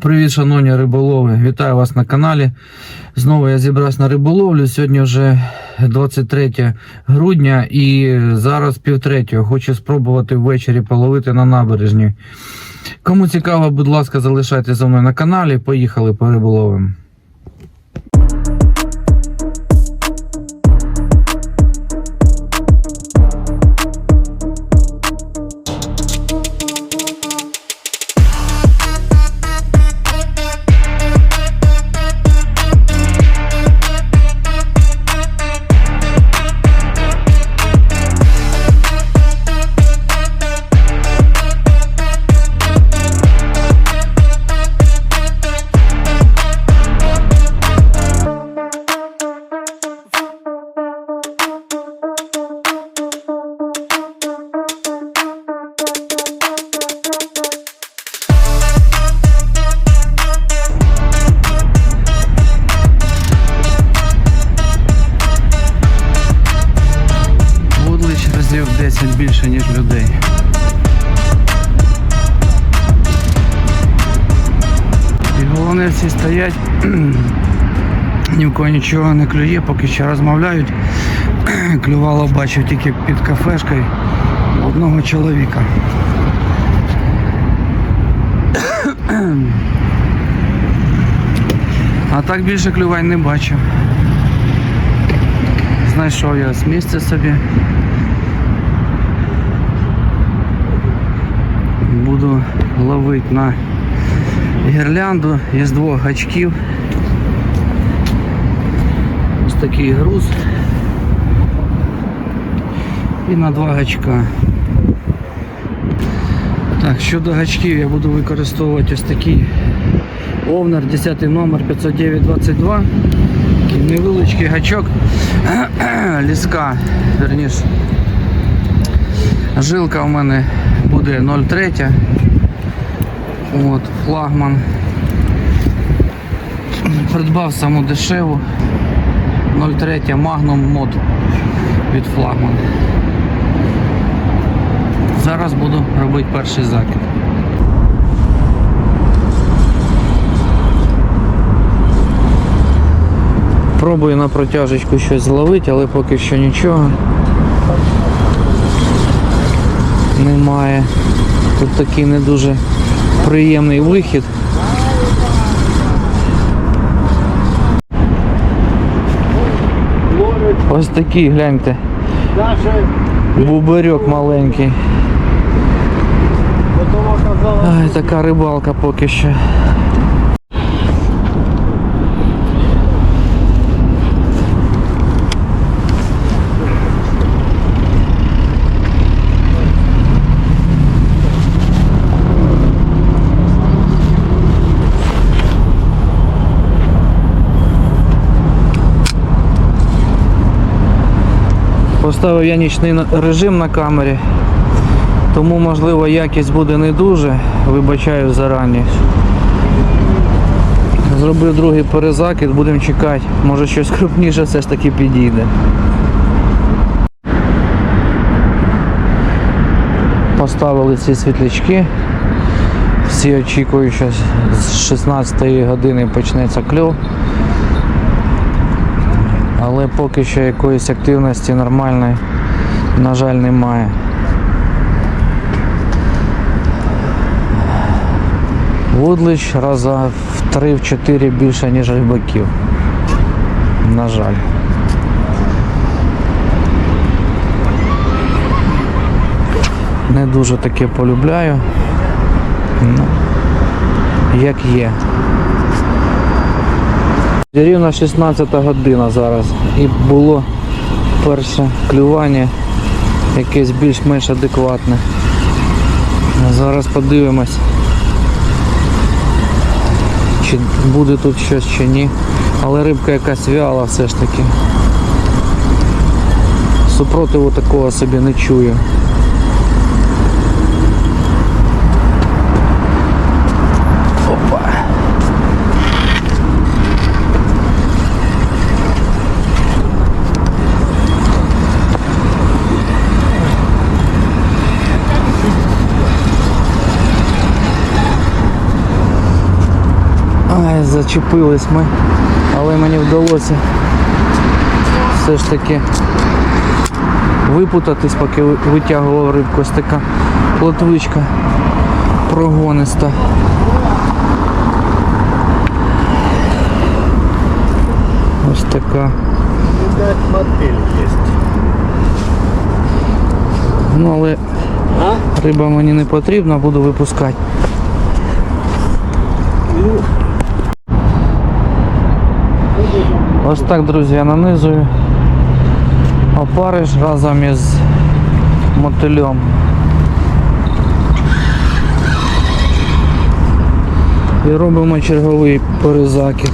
Привіт, шановні риболови! Вітаю вас на каналі. Знову я зібрався на риболовлю. Сьогодні вже 23 грудня і зараз півтретього. Хочу спробувати ввечері половити на набережні. Кому цікаво, будь ласка, залишайтеся за мною на каналі. Поїхали по риболовим. Головне всі стоять, ні в кого нічого не клює, поки що розмовляють. Клювало бачив тільки під кафешкою одного чоловіка. А так більше клювань не бачив. Знайшов я ось місце собі. Буду ловити на гірлянду із двох гачків. Ось такий груз. І на два гачка. Так, щодо гачків я буду використовувати ось такий Овнер 10 номер 50922. Такий невеличкий гачок. Ліска, верніше. Жилка у мене буде 0,3. От, флагман. Придбав саму дешеву 0,3 Magnum Mod від флагман. Зараз буду робити перший закид. Пробую на протяжечку щось зловити, але поки що нічого немає. Тут такий не дуже приємний вихід. Ось такий, гляньте, бубарьок маленький. Ай, така рибалка поки що. Поставив я нічний режим на камері, тому можливо якість буде не дуже, вибачаю зарані. Зробив другий перезакид, будемо чекати, може щось крупніше все ж таки підійде. Поставили ці світлячки. Всі очікують, що з 16 години почнеться кльов. Але поки що якоїсь активності нормальної, на жаль, немає. Вудлич раза в 3-4 більше, ніж рибаків. На жаль. Не дуже таке полюбляю. Ну, як є. Рівно 16 година зараз. І було перше клювання якесь більш-менш адекватне. Зараз подивимось, чи буде тут щось чи ні. Але рибка якась вяла все ж таки. Супротиву такого собі не чую. Зачепились ми, але мені вдалося все ж таки випутатись, поки витягував рибку. Ось така плотвичка прогониста. Ось така. Мотель есть. Ну але риба мені не потрібна, буду випускати. Ось так, друзі, я нанизую опариш разом із мотилем. І робимо черговий перезакид.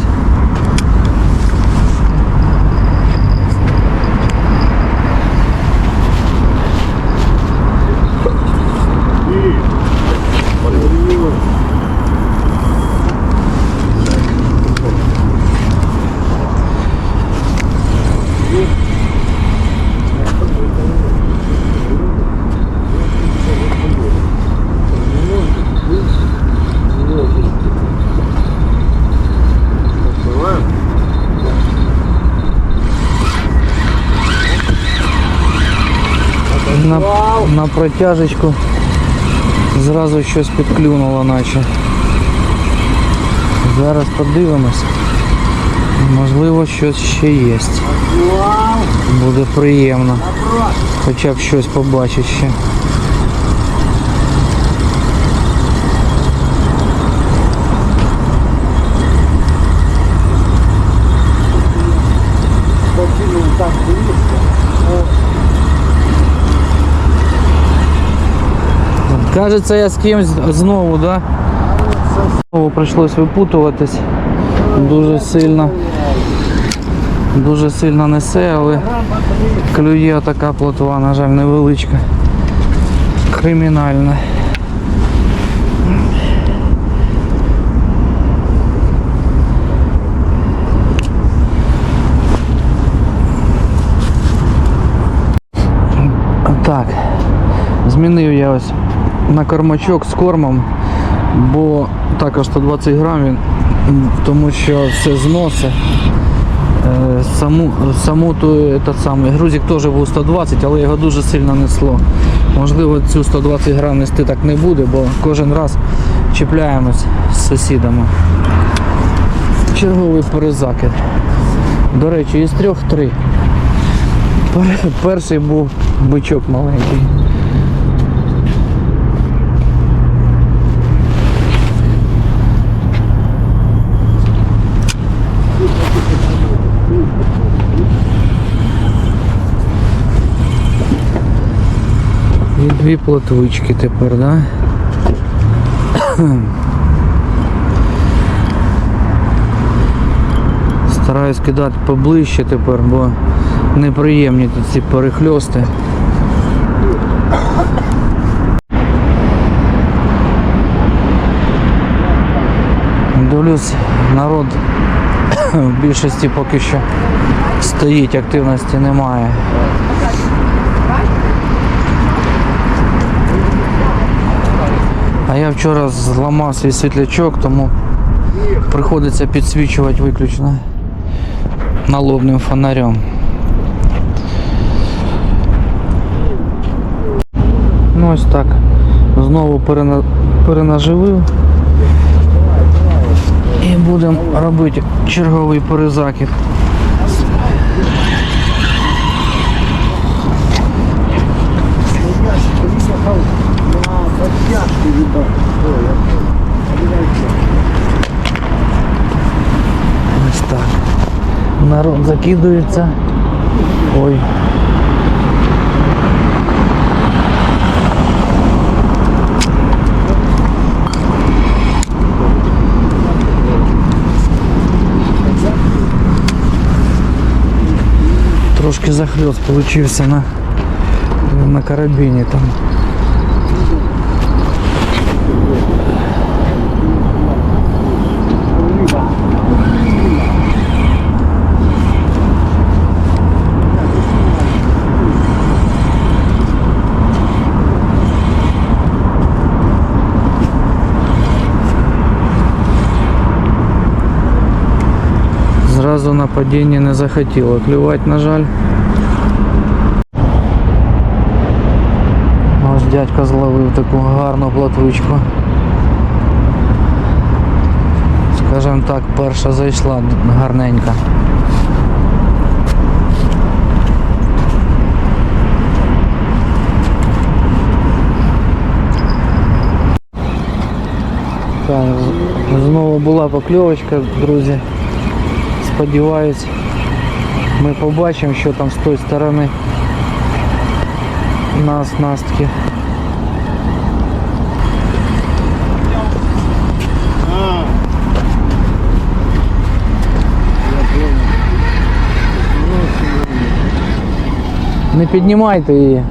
На, на протяжечку зразу щось підклюнуло наче. Зараз подивимось. Можливо, щось ще є. Буде приємно. Хоча б щось побачить ще. Кажеться, я з кимось знову, да? Знову прийшлось випутуватись. Дуже сильно. Дуже сильно несе, але клює така плотва, на жаль, невеличка. Кримінальна. Так, змінив я ось на кормачок з кормом, бо також 120 грамів, тому що все зносить. Е, Саму, саму ту, этот самий грузик теж був 120, але його дуже сильно несло. Можливо, цю 120 грам нести так не буде, бо кожен раз чіпляємось з сусідами. Черговий перезакид. До речі, із трьох три. Перший був бичок маленький. Дві плотвички тепер, да? Стараюсь кидати поближче тепер, бо неприємні тут ці перехльости. Дивлюсь, народ в більшості поки що стоїть, активності немає. А я вчора зламав свій світлячок, тому приходиться підсвічувати виключно налобним фонарем. Ну ось так. Знову перена... перенаживив. І будемо робити черговий перезакид. Народ закидується. Ой. Трошки захльост получився на, на карабіні там. На падінні не захотіло клювати, на жаль. Ось дядько зловив таку гарну плотвичку. Скажем так, перша зайшла гарненька. Так, знову була покльовочка, друзі. Сподіваюсь, ми побачимо, що там з тої сторони на оснастки. А. Я понял. Не піднімайте її.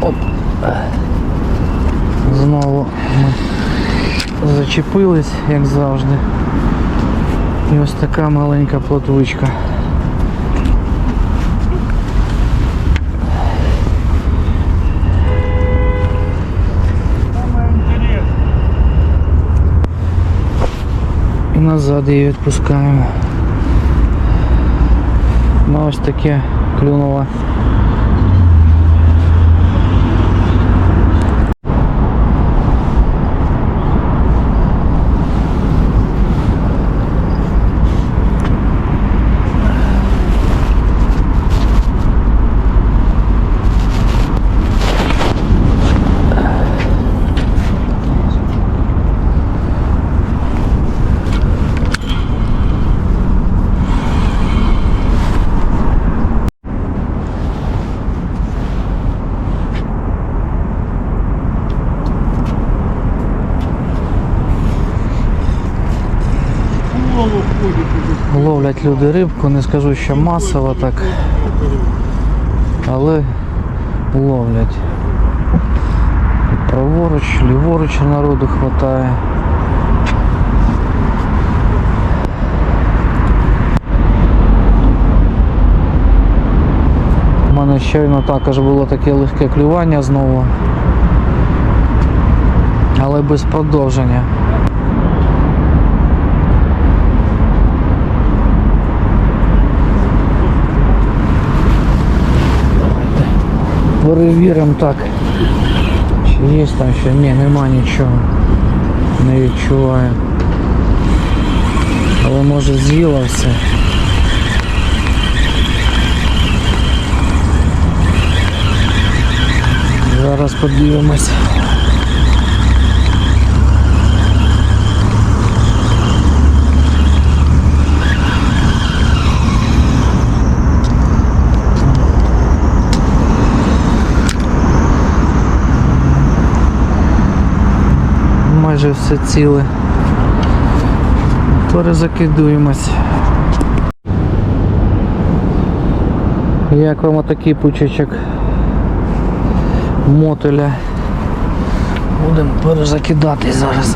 Оп. Знову ми зачепились, як завжди. І ось така маленька плотвичка. Самое интересное. І назад її відпускаємо. Ну ось таке клюнуло. Ловлять люди рибку, не скажу, що масово так, але ловлять. Праворуч, ліворуч народу хватає. У мене щойно також було таке легке клювання знову. Але без продовження. Перевіримо так. Чи є там ще? Ні, нема нічого. Не відчуваю. Але може з'їла все. Зараз подивимось. Майже все ціле. Перезакидуємось. Як вам отакий пучечок мотиля? Будемо перезакидати зараз.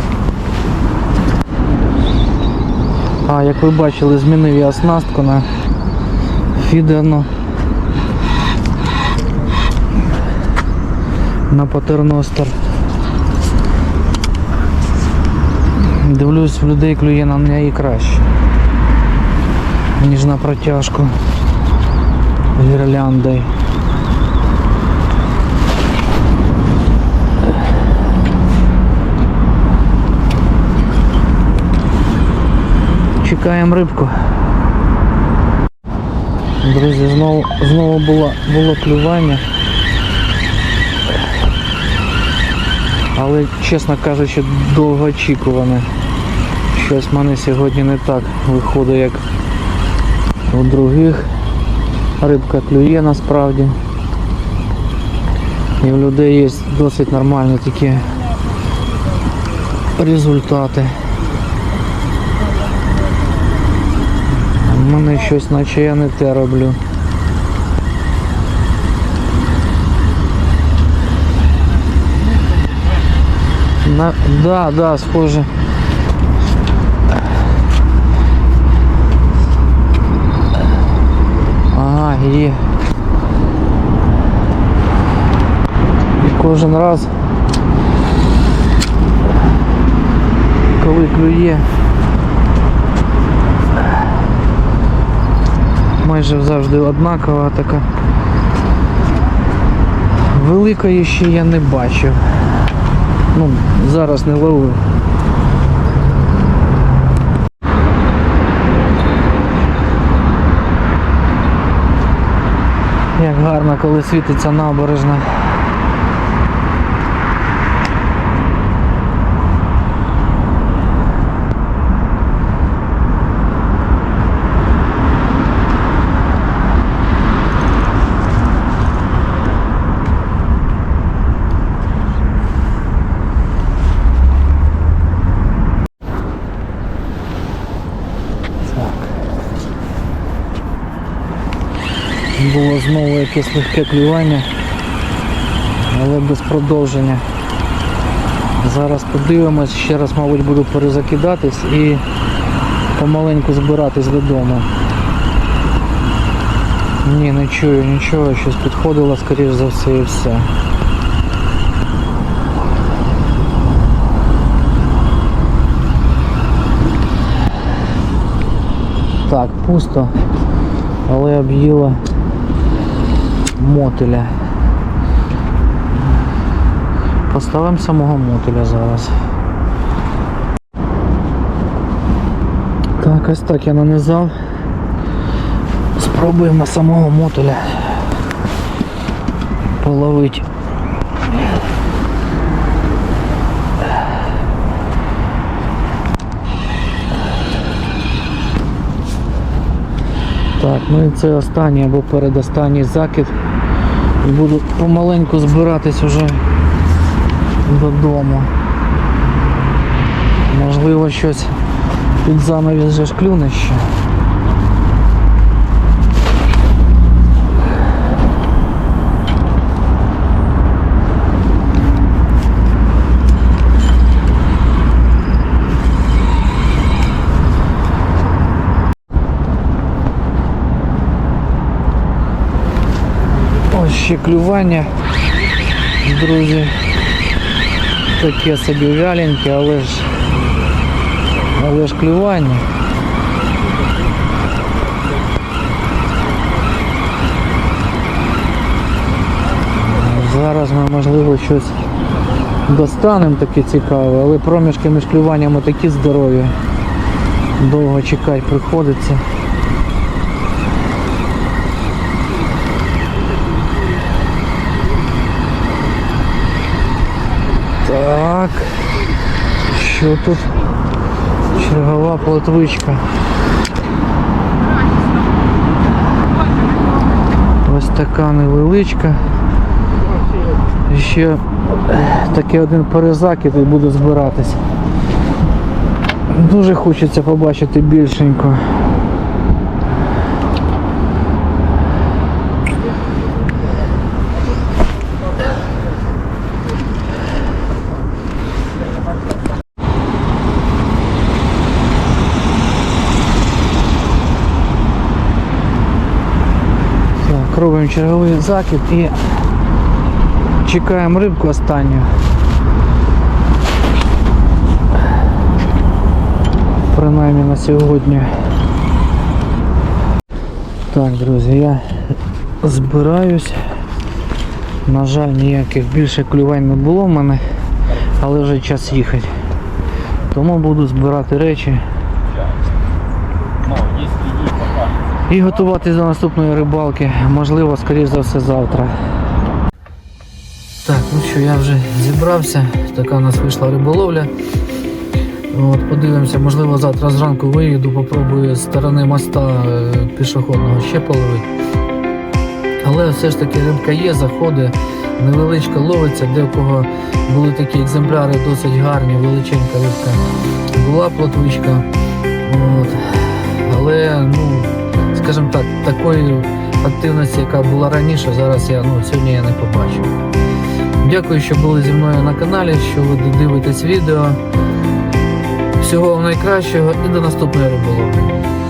А, як ви бачили, змінив я оснастку на фідерну. На патерностер. Дивлюсь, в людей клює на неї краще, ніж на протяжку гірляндой. Чекаємо рибку. Друзі, знову, знову було, було клювання. Але, чесно кажучи, довгоочікуване. Щось в мене сьогодні не так виходить, як у других. Рибка клює насправді. І в людей є досить нормальні такі результати. В мене щось наче я не те роблю. На... Да, да, схоже. Є. І кожен раз, коли клює, майже завжди однакова така. Великої ще я не бачив. Ну, зараз не ловив. Як гарно, коли світиться набережна. Було знову якесь легке клювання, але без продовження. Зараз подивимось, ще раз, мабуть, буду перезакидатись і помаленьку збиратись додому. Ні, не чую нічого, щось підходило, скоріш за все і все. Так, пусто, але об'їла мотиля. Поставимо самого мотиля зараз. Так, ось так я нанизав. Спробуємо самого мотиля половити. Так, ну і це останній або передостанній закид. І буду помаленьку збиратись уже додому. Можливо щось під занавіс вже ж клюне ще. Ось ще клювання, друзі. Таке собі вяленьке, але ж але ж клювання. Зараз ми можливо щось достанемо таке цікаве, але проміжки між клюваннями такі здорові. Довго чекати приходиться. Так. Що тут? Чергова плотвичка. Ось така невеличка. Ще такий один перезакид і буду збиратись. Дуже хочеться побачити більшенько. Робимо черговий закид і чекаємо рибку останню. Принаймні на сьогодні. Так, друзі, я збираюсь. На жаль, ніяких більше клювань не було в мене, але вже час їхати. Тому буду збирати речі і готуватись до наступної рибалки, можливо, скоріш за все завтра. Так, ну що, я вже зібрався, така у нас вийшла риболовля. От, подивимося, можливо, завтра зранку виїду, попробую з сторони моста е, пішохідного ще половити. Але все ж таки рибка є, заходи, невеличка ловиться, де в кого були такі екземпляри досить гарні, величенька рибка була плотвичка. От. Але, ну, скажімо так, такої активності, яка була раніше, зараз я ну, сьогодні я не побачив. Дякую, що були зі мною на каналі, що ви дивитесь відео. Всього вам найкращого і до наступної риболовлі.